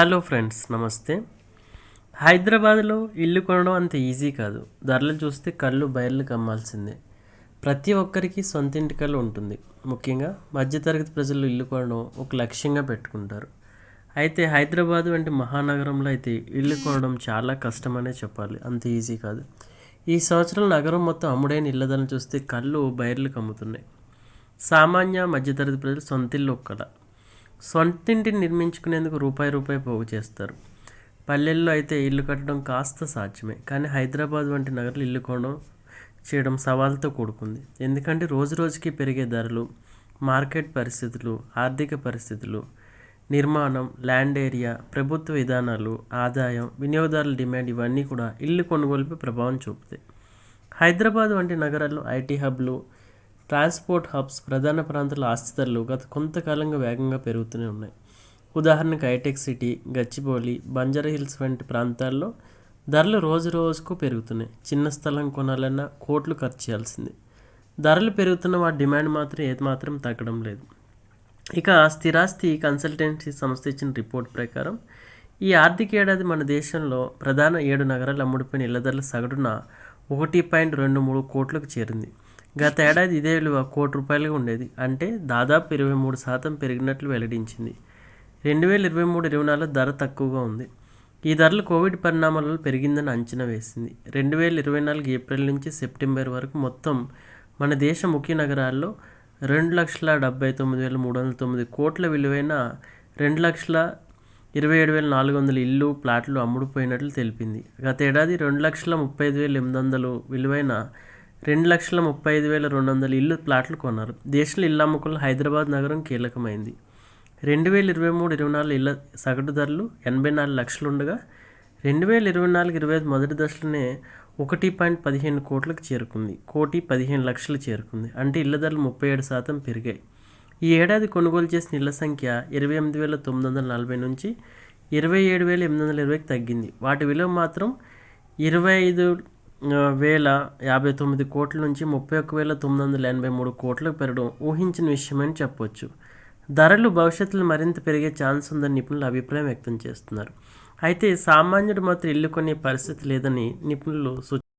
Hello friends నమస్తే. హైదరాబాద్లో ఇల్లు కొనడం అంత ఈజీ కాదు. ధరలు చూస్తే కళ్ళు బయర్లు కమ్మాల్సిందే. ప్రతి ఒక్కరికి సొంత ఇంటి కళ్ళు ఉంటుంది. ముఖ్యంగా మధ్యతరగతి ప్రజలు ఇల్లు కొనడం ఒక లక్ష్యంగా పెట్టుకుంటారు. అయితే హైదరాబాద్ వంటి మహానగరంలో అయితే ఇల్లు కొనడం చాలా కష్టమనే చెప్పాలి. అంత ఈజీ కాదు. ఈ సంవత్సరం నగరం మొత్తం అమ్ముడైన ఇళ్ళ ధరలు చూస్తే కళ్ళు బయర్లు కమ్ముతున్నాయి. సామాన్య మధ్యతరగతి ప్రజలు సొంత ఇల్లు ఒక్కల. సొంతింటిని నిర్మించుకునేందుకు రూపాయి రూపాయి పోగు చేస్తారు. పల్లెల్లో అయితే ఇల్లు కట్టడం కాస్త సాధ్యమే కానీ హైదరాబాద్ వంటి నగరాలు ఇల్లు కొనడం చేయడం సవాల్తో కూడుకుంది. ఎందుకంటే రోజు రోజుకి పెరిగే ధరలు మార్కెట్ పరిస్థితులు ఆర్థిక పరిస్థితులు నిర్మాణం ల్యాండ్ ఏరియా ప్రభుత్వ విధానాలు ఆదాయం వినియోగదారుల డిమాండ్ ఇవన్నీ కూడా ఇల్లు కొనుగోలుపై ప్రభావం చూపుతాయి. హైదరాబాద్ వంటి నగరాల్లో ఐటీ హబ్లు ట్రాన్స్పోర్ట్ హబ్స్ ప్రధాన ప్రాంతాల ఆస్తి ధరలు గత కొంతకాలంగా వేగంగా పెరుగుతూనే ఉన్నాయి. ఉదాహరణకు hi-tech city Gachibowli Banjara hills వంటి ప్రాంతాల్లో ధరలు రోజు రోజుకు పెరుగుతున్నాయి. చిన్న స్థలం కొనాలన్నా కోట్లు ఖర్చు చేయాల్సిందే. ధరలు పెరుగుతున్న వాటి డిమాండ్ మాత్రం ఏది మాత్రం తగ్గడం లేదు. ఇక స్థిరాస్తి కన్సల్టెన్సీ సంస్థ ఇచ్చిన రిపోర్ట్ ప్రకారం ఈ ఆర్థిక ఏడాది మన దేశంలో ప్రధాన ఏడు నగరాలు అమ్ముడిపోయిన ఇళ్ళ ధరల సగటున ఒకటి పాయింట్ రెండు మూడు కోట్లకు చేరింది. గత ఏడాది ఇదే విలువ కోటి రూపాయలుగా ఉండేది. అంటే దాదాపు ఇరవై మూడు శాతం పెరిగినట్లు వెల్లడించింది. రెండు వేల ఇరవై మూడు ఇరవై నాలుగు ధర తక్కువగా ఉంది. ఈ ధరలు కోవిడ్ పరిణామాలలో పెరిగిందని అంచనా వేసింది. రెండు వేల ఇరవై నాలుగు ఏప్రిల్ నుంచి సెప్టెంబర్ వరకు మొత్తం మన దేశ ముఖ్య నగరాల్లో రెండు లక్షల డెబ్బై తొమ్మిది వేల మూడు వందల తొమ్మిది కోట్ల విలువైన రెండు లక్షల ఇరవై ఏడు వేల నాలుగు వందల ఇల్లు ప్లాట్లు అమ్ముడుపోయినట్లు తెలిపింది. గత ఏడాది రెండు లక్షల ముప్పై ఐదు వేల ఎనిమిది వందలు విలువైన రెండు లక్షల ముప్పై ఐదు వేల రెండు వందల ఇల్లు ప్లాట్లు కొన్నారు. దేశంలో ఇళ్ళ అమ్మకంలో హైదరాబాద్ నగరం కీలకమైంది. రెండు వేల ఇరవై మూడు ఇరవై నాలుగు ఇళ్ళ సగటు ధరలు ఎనభై నాలుగు లక్షలు ఉండగా రెండు వేల ఇరవై నాలుగు ఇరవై ఐదు మొదటి దశలోనే ఒకటి పాయింట్ పదిహేను కోట్లకు చేరుకుంది. కోటి పదిహేను లక్షలు చేరుకుంది. అంటే ఇళ్ళ ధరలు ముప్పై ఏడు శాతం పెరిగాయి. ఈ ఏడాది కొనుగోలు చేసిన ఇళ్ళ సంఖ్య ఇరవై ఎనిమిది వేల తొమ్మిది వందల నలభై నుంచి ఇరవై ఏడు వేల ఎనిమిది వందల ఇరవైకి తగ్గింది. వాటి విలువ మాత్రం ఇరవై ఐదు వేల యాభై తొమ్మిది కోట్ల నుంచి ముప్పై ఒక్క వేల తొమ్మిది వందల ఎనభై మూడు కోట్లకు పెరగడం ఊహించిన విషయమని చెప్పవచ్చు ధరలు భవిష్యత్తులో మరింత పెరిగే ఛాన్స్ ఉందని నిపుణులు అభిప్రాయం వ్యక్తం చేస్తున్నారు. అయితే సామాన్యుడు మాత్రం ఇల్లు కొనే పరిస్థితి లేదని నిపుణులు సూచించారు